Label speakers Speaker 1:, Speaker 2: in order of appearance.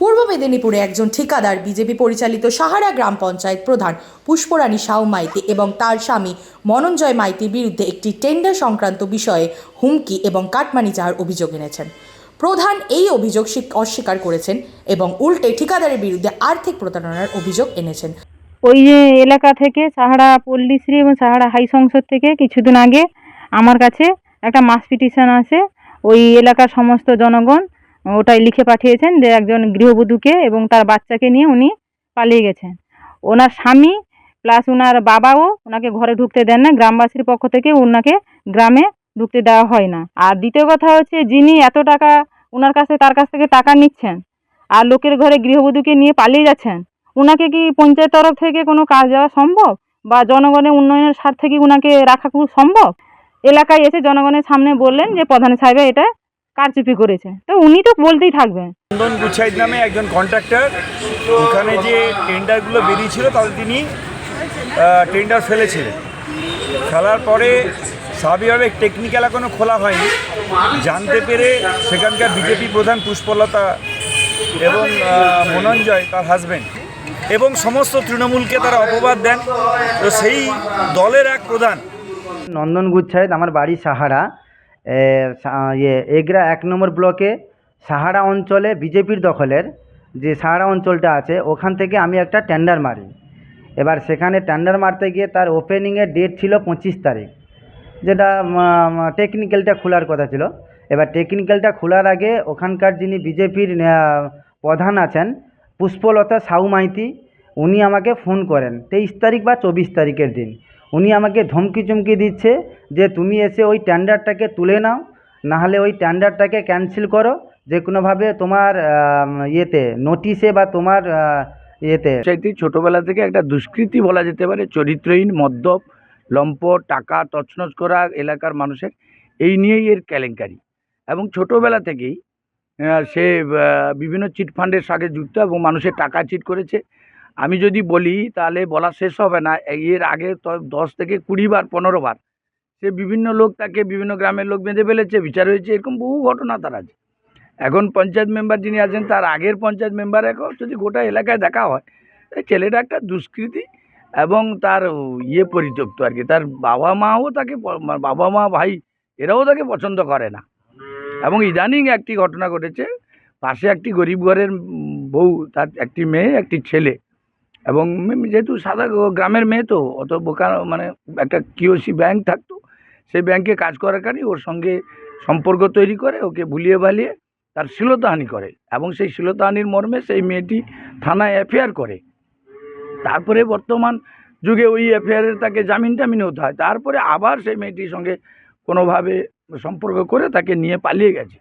Speaker 1: পূর্ব মেদিনীপুরে একজন ঠিকাদার বিজেপি পরিচালিত সাহারা গ্রাম পঞ্চায়েত প্রধান পুষ্পরানী সাউ মাইতি এবং তার স্বামী মনঞ্জয় মাইতির বিরুদ্ধে একটি টেন্ডার সংক্রান্ত বিষয়ে হুমকি এবং কাটমানি চাওয়ার অভিযোগ এনেছেন। প্রধান এই অভিযোগ অস্বীকার করেছেন এবং উল্টে ঠিকাদারের বিরুদ্ধে আর্থিক প্রতারণার অভিযোগ এনেছেন।
Speaker 2: ওই যে এলাকা থেকে সাহারা পল্লীশ্রী এবং সাহারা হাই সংসদ থেকে কিছুদিন আগে আমার কাছে একটা মাস পিটিশন আসে। ওই এলাকার সমস্ত জনগণ ওটাই লিখে পাঠিয়েছেন যে একজন গৃহবধূকে এবং তার বাচ্চাকে নিয়ে উনি পালিয়ে গেছেন। ওনার স্বামী প্লাস ওনার বাবাও ওনাকে ঘরে ঢুকতে দেন না, গ্রামবাসীর পক্ষ থেকে ওনাকে গ্রামে ঢুকতে দেওয়া হয় না। আর দ্বিতীয় কথা হচ্ছে যিনি এত টাকা ওনার কাছে, তার কাছ থেকে টাকা নিচ্ছেন আর লোকের ঘরে গৃহবধূকে নিয়ে পালিয়ে যাচ্ছেন ওনাকে কি পঞ্চায়েত তরফ থেকে কোনো কাজ দেওয়া সম্ভব? বা জনগণের উন্নয়নের স্বার্থে কি ওনাকে রাখা খুব সম্ভব? এলাকায় এসে জনগণের সামনে বললেন যে প্রধান সাহেব, এটা কারচুপি করেছে। তো উনি তো বলতেই থাকবেন।
Speaker 3: চন্দন গুচ্ছাইত নামে একজন কন্ট্রাক্টর ওখানে যে টেন্ডারগুলো বেরিয়েছিল তাতে তিনি টেন্ডার ফেলেছিলেন। ফেলার পরে স্বাভাবিকভাবে টেকনিক্যাল এখনও খোলা হয়নি। জানতে পেরে সেখানকার বিজেপি প্রধান পুষ্পলতা এবং মনঞ্জয় তার হাজব্যান্ড এবং সমস্ত তৃণমূলকে তারা অপবাদ দেন। তো সেই দলের এক প্রধান।
Speaker 4: নন্দন গুচ্ছাইত আমার বাড়ি সাহারা। ইয়ে এগরা এক নম্বর ব্লকে সাহারা অঞ্চলে বিজেপির দখলের যে সাহারা অঞ্চলটা আছে, ওখান থেকে আমি একটা টেন্ডার মারি। এবার সেখানে টেন্ডার মারতে গিয়ে তার ওপেনিংয়ের ডেট ছিল পঁচিশ তারিখ। যেটা টেকনিক্যালটা খোলার কথা ছিল। এবার টেকনিক্যালটা খোলার আগে ওখানকার যিনি বিজেপির প্রধান আছেন, পুষ্পলতা সাউ মাইতি উনি আমাকে ফোন করেন। তেইশ তারিখ বা চব্বিশ তারিখের দিন। উনি আমাকে ধমকি চমকি দিচ্ছে যে তুমি এসে ওই টেন্ডারটাকে তুলে নাও, নাহলে ওই টেন্ডারটাকে ক্যান্সেল করো, যে কোনোভাবে তোমার ইয়েতে নোটিশে বা তোমার ইয়েতে।
Speaker 5: চাইতে ছোটবেলা থেকে একটা দুষ্কৃতি বলা যেতে পারে, চরিত্রহীন, মদ্যপ লম্পট টাকা, তছনছ করা এলাকার মানুষের, এই নিয়েই এর কেলেঙ্কারি। এবং ছোটোবেলা থেকেই সে বিভিন্ন চিটফান্ডের সাথে যুক্ত এবং মানুষের টাকা চিট করেছে। আমি যদি বলি, তাহলে বলা শেষ হবে না। এর আগে তো দশ থেকে কুড়ি বার, পনেরো বার সে বিভিন্ন লোক তাকে বিভিন্ন গ্রামের লোক বেঁধে ফেলেছে, বিচার হয়েছে, এরকম বহু ঘটনা তার আছে। এখন পঞ্চায়েত মেম্বার যিনি আছেন, তার আগের পঞ্চায়েত মেম্বার এখন যদি গোটা এলাকায় দেখা হয় ছেলেটা একটা দুষ্কৃতি এবং তার ইয়ে পরিত্যক্ত আর কি। তার বাবা মাও তাকে বাবা মা, ভাই এরাও তাকে পছন্দ করে না। এবং ইদানিং একটি ঘটনা ঘটেছে, পাশে একটি গরিব ঘরের বউ, তার একটি মেয়ে, একটি ছেলে। এবং যেহেতু সাদা গ্রামের মেয়ে তো, অত বোকা মানে একটা কিওসি ব্যাংক থাকতো, সেই ব্যাংকে কাজ করাকারই ওর সঙ্গে সম্পর্ক তৈরি করে, ওকে ভুলিয়ে ভালিয়ে তার শ্লীলতাহানি করে এবং সেই শ্লীলতাহানির মর্মে সেই মেয়েটি থানায় এফআইআর করে। তারপরে বর্তমান যুগে ওই এফআইআরের তাকে জামিন টামিন হতে হয়। তারপরে আবার সেই মেয়েটির সঙ্গে কোনোভাবে সম্পর্ক করে তাকে নিয়ে পালিয়ে গেছে।